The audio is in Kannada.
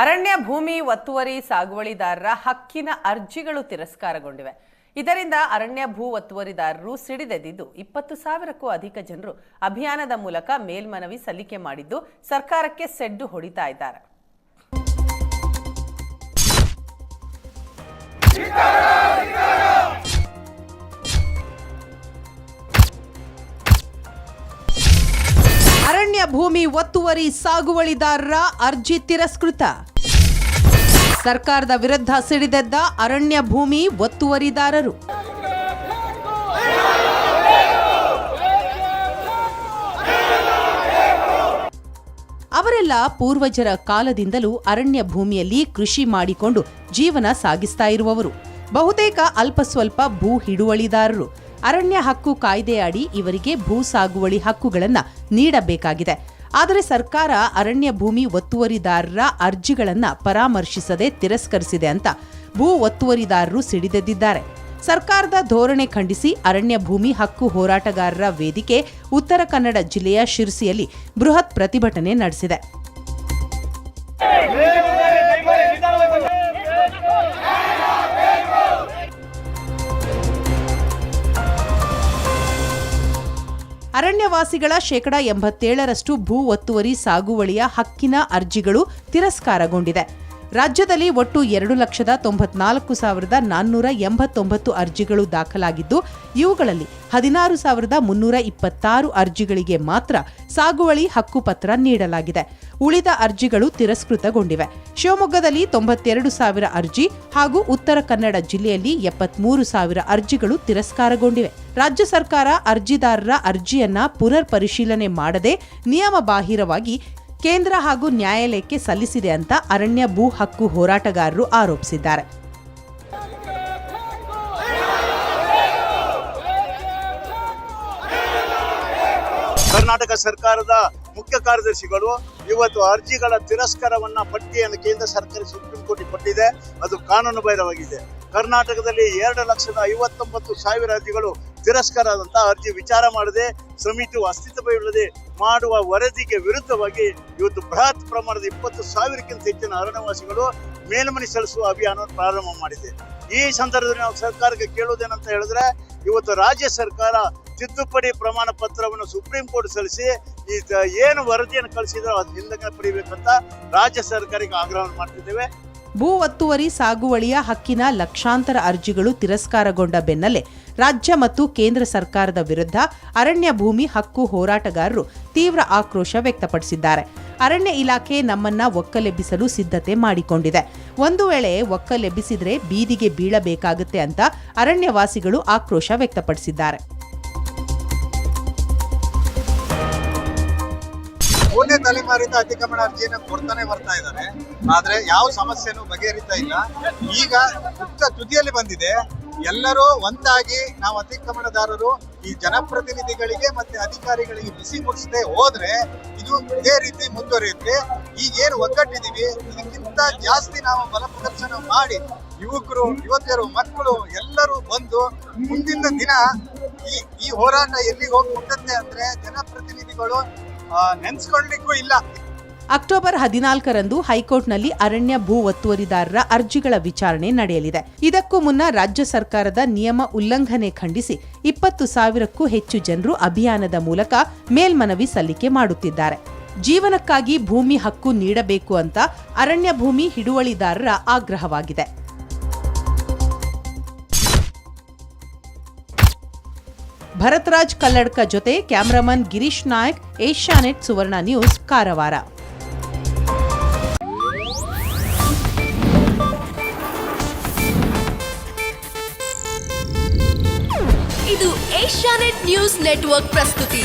ಅರಣ್ಯ ಭೂಮಿ ಒತ್ತುವರಿ ಸಾಗುವಳಿದಾರರ ಹಕ್ಕಿನ ಅರ್ಜಿಗಳು ತಿರಸ್ಕಾರಗೊಂಡಿವೆ. ಇದರಿಂದ ಅರಣ್ಯ ಭೂ ಒತ್ತುವರಿದಾರರು ಸಿಡಿದೆದ್ದಿದ್ದು ಇಪ್ಪತ್ತು ಸಾವಿರಕ್ಕೂ ಅಧಿಕ ಜನರು ಅಭಿಯಾನದ ಮೂಲಕ ಮೇಲ್ಮನವಿ ಸಲ್ಲಿಕೆ ಮಾಡಿದ್ದು ಸರ್ಕಾರಕ್ಕೆ ಸೆಡ್ಡು ಹೊಡಿತಾ ಇದ್ದಾರೆ. ಭೂಮಿ ಒತ್ತುವರಿ ಸಾಗುವಳಿದಾರರ ಅರ್ಜಿ ತಿರಸ್ಕೃತ. ಸರ್ಕಾರದ ವಿರುದ್ಧ ಸಿಡಿದೆದ್ದ ಅರಣ್ಯ ಭೂಮಿ ಒತ್ತುವರಿದಾರರು. ಅವರೆಲ್ಲ ಪೂರ್ವಜರ ಕಾಲದಿಂದಲೂ ಅರಣ್ಯ ಭೂಮಿಯಲ್ಲಿ ಕೃಷಿ ಮಾಡಿಕೊಂಡು ಜೀವನ ಸಾಗಿಸ್ತಾ ಇರುವವರು. ಬಹುತೇಕ ಅಲ್ಪ ಸ್ವಲ್ಪ ಭೂ ಹಿಡುವಳಿದಾರರು. ಅರಣ್ಯ ಹಕ್ಕು ಕಾಯ್ದೆ ಅಡಿ ಇವರಿಗೆ ಭೂ ಸಾಗುವಳಿ ಹಕ್ಕುಗಳನ್ನು ನೀಡಬೇಕಾಗಿದೆ. ಆದರೆ ಸರ್ಕಾರ ಅರಣ್ಯ ಭೂಮಿ ಒತ್ತುವರಿದಾರರ ಅರ್ಜಿಗಳನ್ನು ಪರಾಮರ್ಶಿಸದೆ ತಿರಸ್ಕರಿಸಿದೆ ಅಂತ ಭೂ ಒತ್ತುವರಿದಾರರು ಸಿಡಿದೆದ್ದಿದ್ದಾರೆ. ಸರ್ಕಾರದ ಧೋರಣೆ ಖಂಡಿಸಿ ಅರಣ್ಯ ಭೂಮಿ ಹಕ್ಕು ಹೋರಾಟಗಾರರ ವೇದಿಕೆ ಉತ್ತರ ಕನ್ನಡ ಜಿಲ್ಲೆಯ ಶಿರಸಿಯಲ್ಲಿ ಬೃಹತ್ ಪ್ರತಿಭಟನೆ ನಡೆಸಿದೆ. ಅರಣ್ಯವಾಸಿಗಳ ಶೇಕಡಾ ಎಂಬತ್ತೇಳರಷ್ಟು ಭೂ ಒತ್ತುವರಿ ಸಾಗುವಳಿಯ ಹಕ್ಕಿನ ಅರ್ಜಿಗಳು ತಿರಸ್ಕಾರಗೊಂಡಿದೆ. ರಾಜ್ಯದಲ್ಲಿ ಒಟ್ಟು ಎರಡು ಲಕ್ಷದ ತೊಂಬತ್ನಾಲ್ಕು ಸಾವಿರದ ನಾನ್ನೂರ ಎಂಬತ್ತೊಂಬತ್ತು ಅರ್ಜಿಗಳು ದಾಖಲಾಗಿದ್ದು, ಇವುಗಳಲ್ಲಿ ಹದಿನಾರು ಸಾವಿರದ ಮುನ್ನೂರ ಇಪ್ಪತ್ತಾರು ಅರ್ಜಿಗಳಿಗೆ ಮಾತ್ರ ಸಾಗುವಳಿ ಹಕ್ಕುಪತ್ರ ನೀಡಲಾಗಿದೆ. ಉಳಿದ ಅರ್ಜಿಗಳು ತಿರಸ್ಕೃತಗೊಂಡಿವೆ. ಶಿವಮೊಗ್ಗದಲ್ಲಿ ತೊಂಬತ್ತೆರಡು ಸಾವಿರ ಅರ್ಜಿ ಹಾಗೂ ಉತ್ತರ ಕನ್ನಡ ಜಿಲ್ಲೆಯಲ್ಲಿ ಎಪ್ಪತ್ಮೂರು ಸಾವಿರ ಅರ್ಜಿಗಳು ತಿರಸ್ಕಾರಗೊಂಡಿವೆ. ರಾಜ್ಯ ಸರ್ಕಾರ ಅರ್ಜಿದಾರರ ಅರ್ಜಿಯನ್ನ ಪುನರ್ ಪರಿಶೀಲನೆ ಮಾಡದೆ ನಿಯಮ ಬಾಹಿರವಾಗಿ ಕೇಂದ್ರ ಹಾಗೂ ನ್ಯಾಯಾಲಯಕ್ಕೆ ಸಲ್ಲಿಸಿದೆ ಅಂತ ಅರಣ್ಯ ಭೂ ಹಕ್ಕು ಹೋರಾಟಗಾರರು ಆರೋಪಿಸಿದ್ದಾರೆ. ಕರ್ನಾಟಕ ಸರ್ಕಾರದ ಮುಖ್ಯ ಕಾರ್ಯದರ್ಶಿಗಳು ಇವತ್ತು ಅರ್ಜಿಗಳ ತಿರಸ್ಕಾರವನ್ನ ಪಟ್ಟಿಯನ್ನು ಕೇಂದ್ರ ಸರ್ಕಾರ ಸುಪ್ರೀಂ ಕೋರ್ಟ್ ಕೊಟ್ಟಿದೆ. ಅದು ಕಾನೂನು ಬಾಹಿರವಾಗಿದೆ. ಕರ್ನಾಟಕದಲ್ಲಿ ಎರಡು ಲಕ್ಷದ ಐವತ್ತೊಂಬತ್ತು ಸಾವಿರ ಅರ್ಜಿಗಳು ತಿರಸ್ಕಾರ ಆದಂತಹ ಅರ್ಜಿ ವಿಚಾರ ಮಾಡದೆ, ಸಮಿತಿಯು ಅಸ್ತಿತ್ವವಿಲ್ಲದೆ ಮಾಡುವ ವರದಿಗೆ ವಿರುದ್ಧವಾಗಿ ಇವತ್ತು ಬೃಹತ್ ಪ್ರಮಾಣದ ಇಪ್ಪತ್ತು ಸಾವಿರಕ್ಕಿಂತ ಹೆಚ್ಚಿನ ಅರಣ್ಯವಾಸಿಗಳು ಮೇಲ್ಮನೆ ಸಲ್ಲಿಸುವ ಅಭಿಯಾನವನ್ನು ಪ್ರಾರಂಭ ಮಾಡಿದೆ. ಈ ಸಂದರ್ಭದಲ್ಲಿ ನಾವು ಸರ್ಕಾರಕ್ಕೆ ಕೇಳುವುದೇನಂತ ಹೇಳಿದ್ರೆ, ಇವತ್ತು ರಾಜ್ಯ ಸರ್ಕಾರ ತಿದ್ದುಪಡಿ ಪ್ರಮಾಣ ಪತ್ರವನ್ನು ಸುಪ್ರೀಂ ಕೋರ್ಟ್ ಸಲ್ಲಿಸಿ ಈ ಏನು ವರದಿಯನ್ನು ಕಳಿಸಿದ್ರೆ ಅದು ಹಿಂದಕ್ಕೆ ಪಡಿಬೇಕಂತ ರಾಜ್ಯ ಸರ್ಕಾರಕ್ಕೆ ಆಗ್ರಹವನ್ನು ಮಾಡ್ತಿದ್ದೇವೆ. ಭೂ ಒತ್ತುವರಿ ಸಾಗುವಳಿಯ ಹಕ್ಕಿನ ಲಕ್ಷಾಂತರ ಅರ್ಜಿಗಳು ತಿರಸ್ಕಾರಗೊಂಡ ಬೆನ್ನಲ್ಲೇ ರಾಜ್ಯ ಮತ್ತು ಕೇಂದ್ರ ಸರ್ಕಾರದ ವಿರುದ್ಧ ಅರಣ್ಯ ಭೂಮಿ ಹಕ್ಕು ಹೋರಾಟಗಾರರು ತೀವ್ರ ಆಕ್ರೋಶ ವ್ಯಕ್ತಪಡಿಸಿದ್ದಾರೆ. ಅರಣ್ಯ ಇಲಾಖೆ ನಮ್ಮನ್ನ ಒಕ್ಕಲೆಬ್ಬಿಸಲು ಸಿದ್ಧತೆ ಮಾಡಿಕೊಂಡಿದೆ. ಒಂದು ವೇಳೆ ಒಕ್ಕಲೆಬ್ಬಿಸಿದ್ರೆ ಬೀದಿಗೆ ಬೀಳಬೇಕಾಗುತ್ತೆ ಅಂತ ಅರಣ್ಯವಾಸಿಗಳು ಆಕ್ರೋಶ ವ್ಯಕ್ತಪಡಿಸಿದ್ದಾರೆ. ಮೂರನೇ ತಲೆಮಾರಿಂದ ಅತಿಕ್ರಮಣ ಅರ್ಜಿಯನ್ನು ಕೊಡ್ತಾನೆ ಬರ್ತಾ ಇದ್ದಾರೆ. ಆದ್ರೆ ಯಾವ ಸಮಸ್ಯೆನೂ ಬಗೆಹರಿತಾ ಇಲ್ಲ. ಈಗ ತುತ್ತ ತುದಿಯಲ್ಲಿ ಬಂದಿದೆ. ಎಲ್ಲರೂ ಒಂದಾಗಿ ನಾವು ಅತಿಕ್ರಮಣದಾರರು ಈ ಜನಪ್ರತಿನಿಧಿಗಳಿಗೆ ಮತ್ತೆ ಅಧಿಕಾರಿಗಳಿಗೆ ಬಿಸಿ ಮುಡಿಸದೆ ಹೋದ್ರೆ ಇದು ಇದೇ ರೀತಿ ಮುಂದುವರಿಯುತ್ತೆ. ಈಗ ಏನು ಒಗ್ಗಟ್ಟಿದೀವಿ ಇದಕ್ಕಿಂತ ಜಾಸ್ತಿ ನಾವು ಬಲ ಪ್ರದರ್ಶನ ಮಾಡಿ ಯುವಕರು, ಯುವತಿಯರು, ಮಕ್ಕಳು ಎಲ್ಲರೂ ಬಂದು ಮುಂದಿನ ದಿನ ಈ ಈ ಹೋರಾಟ ಎಲ್ಲಿಗೆ ಹೋಗಿ ಮುಟ್ಟುತ್ತೆ ಅಂದ್ರೆ ಜನಪ್ರತಿನಿಧಿಗಳು ಆ, ನೆನ್ಸ್ಕೊಳ್ಲಿಕ್ಕೂ ಇಲ್ಲ. ಅಕ್ಟೋಬರ್ ಹದಿನಾಲ್ಕರಂದು ಹೈಕೋರ್ಟ್ನಲ್ಲಿ ಅರಣ್ಯ ಭೂ ಒತ್ತುವರಿದಾರರ ಅರ್ಜಿಗಳ ವಿಚಾರಣೆ ನಡೆಯಲಿದೆ. ಇದಕ್ಕೂ ಮುನ್ನ ರಾಜ್ಯ ಸರ್ಕಾರದ ನಿಯಮ ಉಲ್ಲಂಘನೆ ಖಂಡಿಸಿ ಇಪ್ಪತ್ತು ಸಾವಿರಕ್ಕೂ ಹೆಚ್ಚು ಜನರು ಅಭಿಯಾನದ ಮೂಲಕ ಮೇಲ್ಮನವಿ ಸಲ್ಲಿಕೆ ಮಾಡುತ್ತಿದ್ದಾರೆ. ಜೀವನಕ್ಕಾಗಿ ಭೂಮಿ ಹಕ್ಕು ನೀಡಬೇಕು ಅಂತ ಅರಣ್ಯ ಭೂಮಿ ಹಿಡುವಳಿದಾರರ ಆಗ್ರಹವಾಗಿದೆ. ಭರತ್ರಾಜ್ ಕಲ್ಲಡ್ಕ ಜೊತೆ ಕ್ಯಾಮರಾಮನ್ ಗಿರೀಶ್ ನಾಯಕ್, ಏಷ್ಯಾನೆಟ್ ಸುವರ್ಣ ನ್ಯೂಸ್, ಕಾರವಾರ. ಇದು ಏಷ್ಯಾನೆಟ್ ನ್ಯೂಸ್ ನೆಟ್ವರ್ಕ್ ಪ್ರಸ್ತುತಿ.